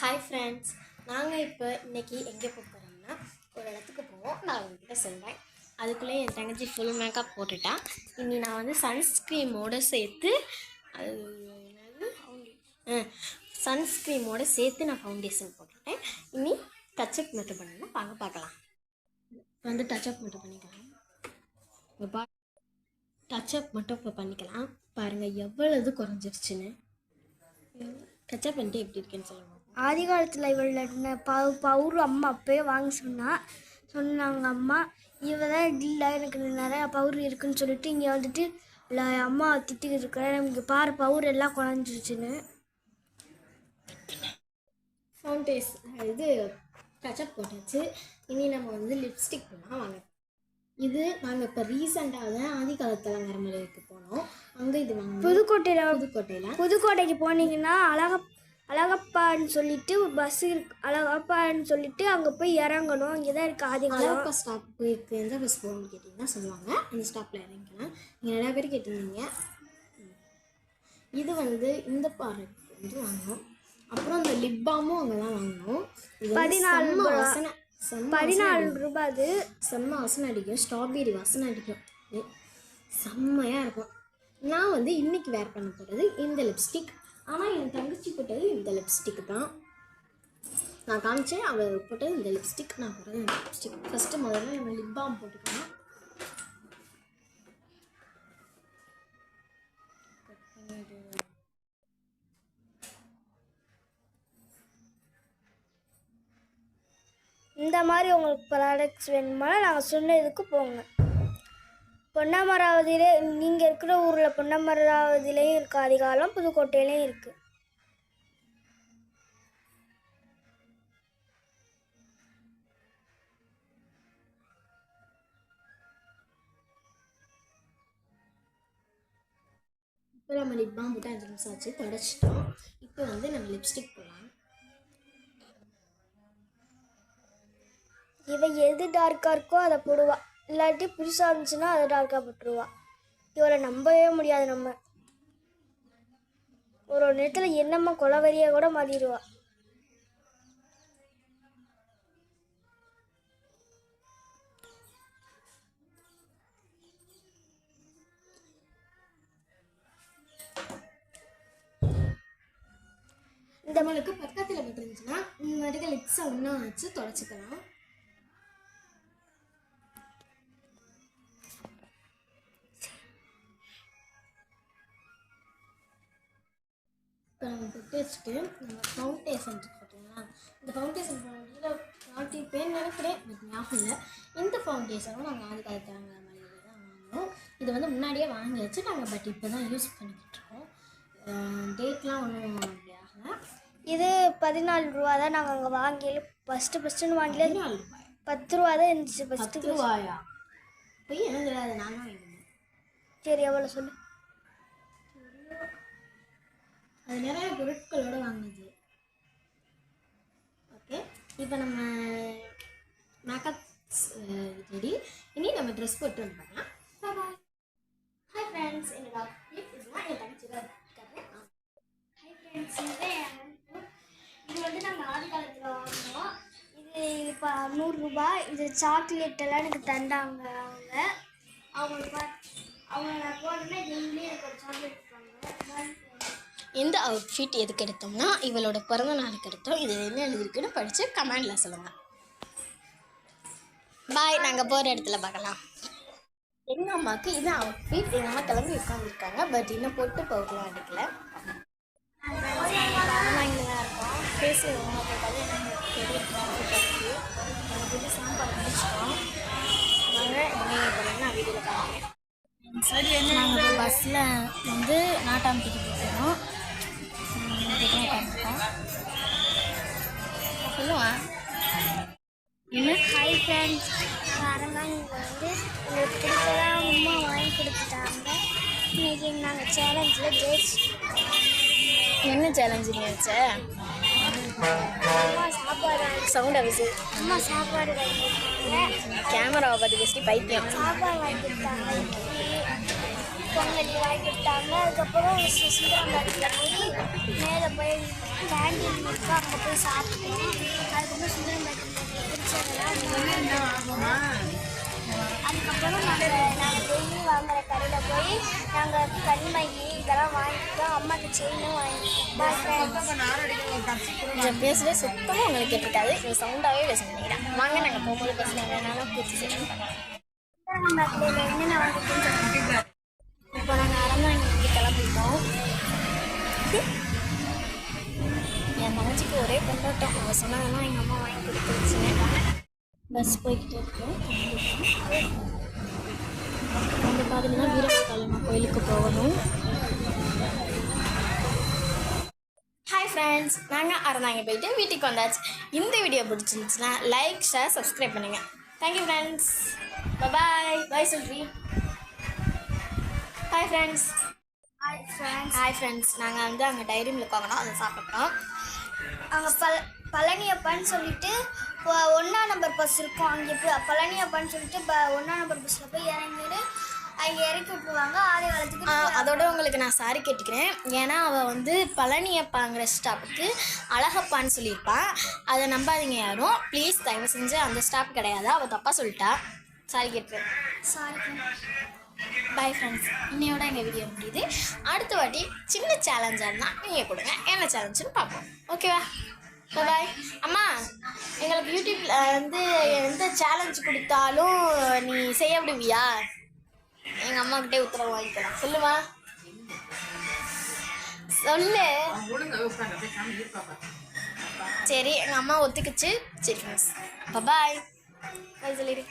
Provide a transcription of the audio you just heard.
Hi friends நாங்கள் இப்போ இன்றைக்கி எங்கே போக போகிறோம்னா ஒரு இடத்துக்கு போவோம். நான் உங்ககிட்ட சொல்கிறேன் அதுக்குள்ளே என் தங்கச்சி ஃபுல் மேக்கப் போட்டுட்டா. இனி நான் வந்து சன்ஸ்க்ரீமோடு சேர்த்து அது என்னது? சன்ஸ்க்ரீமோடு சேர்த்து நான் ஃபவுண்டேஷன் போட்டுட்டேன். இனி டச்சப் மட்டும் பண்ணணும் வாங்க பார்க்கலாம். இப்போ வந்து டச்சப் மட்டும் பண்ணிக்கலாம். இங்கே டச்சப் மட்டும் இப்போ பண்ணிக்கலாம். பாருங்கள் எவ்வளவு குறைஞ்சிருச்சுன்னு. டச்சப் பண்ணிட்டு எப்படி இருக்குன்னு சொல்லுங்கள் ஆதி காலத்தில் இவள பவு பவுர் அம்மா அப்பயே வாங்க சொன்னா சொன்னாங்க அம்மா இவ தான் இல்லை எனக்கு நிறையா பவுர் இருக்குன்னு சொல்லிட்டு இங்கே வந்துட்டு இல்லை அம்மா திட்டிக்கிட்டு இருக்கிறேன் இங்கே பாரு பவுர் எல்லாம் குறைஞ்சிருச்சுன்னு ஃபவுண்டேஸ் இது டச்சப் போட்டாச்சு. இனி நம்ம வந்து லிப்ஸ்டிக் போனால் வாங்க இது நாங்கள் இப்போ ரீசெண்டாக தான் ஆதி காலத்து அலங்காரமலைக்கு போனோம். அங்கே இது வாங்க புதுக்கோட்டையில் புதுக்கோட்டையில். புதுக்கோட்டைக்கு போனீங்கன்னா அழக அழகப்பான்னு சொல்லிட்டு பஸ் இருக்கு. அழகப்பான்னு சொல்லிட்டு அங்கே போய் இறங்கணும். இங்கே தான் இருக்குது ஆதி காலம் அழகப்பா ஸ்டாப்புக்கு எந்த பஸ் போகணும்னு கேட்டிங்கன்னா சொல்லுவாங்க. அந்த ஸ்டாப்பில் இறங்கிக்கலாம். நீங்கள் நிறையா பேர் கேட்டிருந்தீங்க. இது வந்து இந்த பாறைக்கு வந்து வாங்கினோம் அப்புறம் இந்த லிப் பாமும் அங்கே தான் வந்து பதினாலு. வாசனை. பதினாலு ரூபாய் அது செம்ம வாசனை அடிக்கும். ஸ்ட்ராபெரி வாசனை அடிக்கும். செம்மையாக இருக்கும். நான் வந்து இன்னைக்கு வேர் பண்ண போகிறது இந்த லிப்ஸ்டிக் ஆனால் என் தங்கச்சி போட்டது இந்த லிப்ஸ்டிக் தான். நான் காமிச்சேன் அவள் போட்டது இந்த லிப்ஸ்டிக் நான் போட்டது இந்த லிப்ஸ்டிக் ஃபஸ்ட்டு முதல்ல நம்ம லிப் பாம் போட்டுக்கணும் இந்த மாதிரி உங்களுக்கு ப்ராடக்ட்ஸ் வேணுமானா நாங்கள் சொன்னதுக்கு போங்க. பொன்னமராவதியிலே நீங்கள் இருக்கிற ஊரில் பொன்னமராவதியிலையும் இருக்குது அதிகாலம் புதுக்கோட்டையிலையும் இருக்குது இப்போ நம்ம லிப் பாம் போட்டு அஞ்சு நிமிஷம் ஆச்சு தொடச்சிட்டோம். இப்போ வந்து நம்ம லிப்ஸ்டிக் போடலாம் இவ எது டார்க்காக இருக்கோ அதை போடுவா. இல்லாட்டி புதுசாக இருந்துச்சுன்னா அதை டார்க்காக போட்டுருவா. இவளை நம்பவே முடியாது நம்ம. ஒரு ஒரு நேரத்தில் என்னம்மா கொலவரியாக கூட மாறிடுவா நம்மளுக்கு பக்கத்தில் விட்டுருந்துச்சுன்னா இந்த மாதிரி லிப்ஸை ஒன்றா வச்சு தொடச்சிக்கலாம் இப்போ நம்ம பொட்டு வச்சுட்டு நம்ம ஃபவுண்டேஷன் இருக்கு பார்த்தீங்களா? இந்த ஃபவுண்டேஷன் ஃபவுண்டேஷன் காட்டிப்பேன்னு நினைக்கிறேன் பட் ஞாபகம் இல்லை. இந்த ஃபவுண்டேஷனும் நாங்கள் ஆதி காலத்து மளிகையில் தான் வாங்கினோம் இது வந்து முன்னாடியே வாங்கி வச்சு நாங்கள் பட் இப்போ தான் யூஸ் பண்ணிக்கிட்டு இருக்கோம். டேட்லாம் ஒன்றும் அப்படி ஆகலை. இது பதினாலு ரூபா தான் நாங்கள் அங்கே வாங்கல ஃபஸ்ட்டு ஃபஸ்ட்டுன்னு ரூபாய்? பத்து ரூபா தான் இருந்துச்சு ஃபஸ்ட்டு ரூபாயா? போய் என்ன தெரியாது நானும் சரி எவ்வளோ சொல்லு. அது நிறைய பொருட்களோடு வாங்கினது. ஓகே இப்போ நம்ம மேக்கப் ரெடி இனி நம்ம ட்ரெஸ் போட்டு வந்து பார்க்கலாம். பாய் ஹாய் ஃப்ரெண்ட்ஸ் என்னோட இதுதான். என் தங்கச்சி தான் இருக்காரு ஃப்ரெண்ட்ஸ் இது வந்து நாங்கள் ஆதி காலத்தில் வாங்கினோம். இது இப்போ நூறுரூபா இது சாக்லேட் எல்லாம் எனக்கு தந்தாங்க அவங்க. அவங்க பா- அவங்க நான் போனேன்னா டெய்லி எனக்கு ஒரு சாக்லேட் கொடுப்பாங்க இந்த அவுட்ஃபிட் எதுக்கு எடுத்தோம்னா இவளோட பிறந்த நாளுக்கு எடுத்தோம். இது என்ன எழுதிருக்குன்னு படித்து கமெண்டில் சொல்லுங்கள் பாய் நாங்கள் போகிற இடத்துல பார்க்கலாம். எங்கள் அம்மாவுக்கு இது அவுட்ஃபிட் எங்கள் அம்மா கிளம்பி உட்காந்துருக்காங்க பட் இன்னும் போட்டு போகலாம் அடிக்கல. வாங்கிலாம் இருக்கோம் பேசி அம்மா போட்டாலும் சொல்லுவான் என்ன? ஹாய் ஃப்ரெண்ட்ஸ் இங்கே வந்து பிடிச்சதா அம்மா வாங்கி கொடுத்துட்டாங்க. இன்னைக்கு நாங்கள் சேலஞ்சில் ஜெயிச்சிட்டோம். என்ன சேலஞ்சு நீ வச்ச? அம்மா சாப்பாடு சவுண்ட் அவிசு. அம்மா சாப்பாடு கேமராவை பார்த்து பேசி பைத்தியம். சாப்பாடு வாங்கி கொடுத்தாங்க. பொங்கல் வாங்கி கொடுத்தாங்க அதுக்கப்புறம் சு- சுந்தரம்பாட்டில் போய் மேலே போய் கேண்டீன் இருக்கு அங்கே போய் சாப்பிட்டோம் அதுக்கப்புறம் சுந்தரம்பாட்டில் பிடிச்சதெல்லாம் அதுக்கப்புறம் நாங்கள் நாங்கள் டெய்லி வாங்குற கடையில் போய் நாங்கள் கண்மை இதெல்லாம் வாங்கிட்டோம் அம்மாக்கு செயினும் வாங்கிட்டோம் பேசுகிறே சுத்தமாக உங்களுக்கு இது சவுண்டாகவே பேச நினைக்கிறேன் வாங்க நாங்கள் போகும்போது பேசுனாங்க என்னால் பூச்சி செய்யணும் என் தங்கச்சிக்கு ஒரே கொண்டாட்டம். அவள் சொன்னதெல்லாம் எங்கள் அம்மா வாங்கி கொடுத்துருச்சுங்க பஸ் போய்கிட்டு இருக்கோம் அந்த பார்த்தீங்கன்னா வீரபாலம்மா கோயிலுக்கு போகணும். ஹாய் ஃப்ரெண்ட்ஸ் நாங்கள் அறந்தாங்க போயிட்டு வீட்டுக்கு வந்தாச்சு. இந்த வீடியோ பிடிச்சிருந்துச்சுன்னா லைக் ஷேர் சப்ஸ்கிரைப் பண்ணுங்கள் thank you friends bye bye சொல்றி hi friends hi friends hi friends நாங்கள் வந்து அங்கே டைரி மில்க் வாங்கினோம் அதை சாப்பிட்டோம். அங்கே பழ பழனியப்பான்னு சொல்லிட்டு ஒ- ஒண்ணா நம்பர் பஸ் இருக்கும் அங்கே போய். பழனியப்பான்னு சொல்லிட்டு ப ஒன்றா நம்பர் பஸ்ஸில் போய் இறங்கிட்டு அங்கே இறக்கி விட்டுருவாங்க. ஆதி ஆ, காலத்துக்கு அதோட உங்களுக்கு நான் சாரி கேட்டுக்கிறேன். ஏன்னா அவள் வந்து பழனியப்பாங்கிற ஸ்டாப்புக்கு அழகப்பான்னு சொல்லியிருப்பான். அதை நம்பாதீங்க யாரும். ப்ளீஸ் தயவு செஞ்சு அந்த ஸ்டாப் கிடையாது. அவள் தப்பாக சொல்லிட்டா. சாரி கேட்டுக்கிறேன். சாரி பை ஃப்ரெண்ட்ஸ் இன்னையோட எங்கள் வீடியோ முடியுது. அடுத்த வாட்டி சின்ன சேலஞ்சாக இருந்தால் நீங்கள் கொடுங்க. என்ன சேலஞ்சுன்னு பார்ப்போம். ஓகேவா பாய் அம்மா எங்களுக்கு யூடியூப்பில் வந்து எந்த சேலஞ்ச் கொடுத்தாலும் நீ செய்ய விடுவியா? எங்கள் அம்மாக்கிட்டே உத்தரவு வாங்கிக்கலாம். சொல்லுமா? சொல்லு. சரி எங்கள் அம்மா ஒத்துக்குச்சு. சரி பாய் பாய் சொல்லிடு.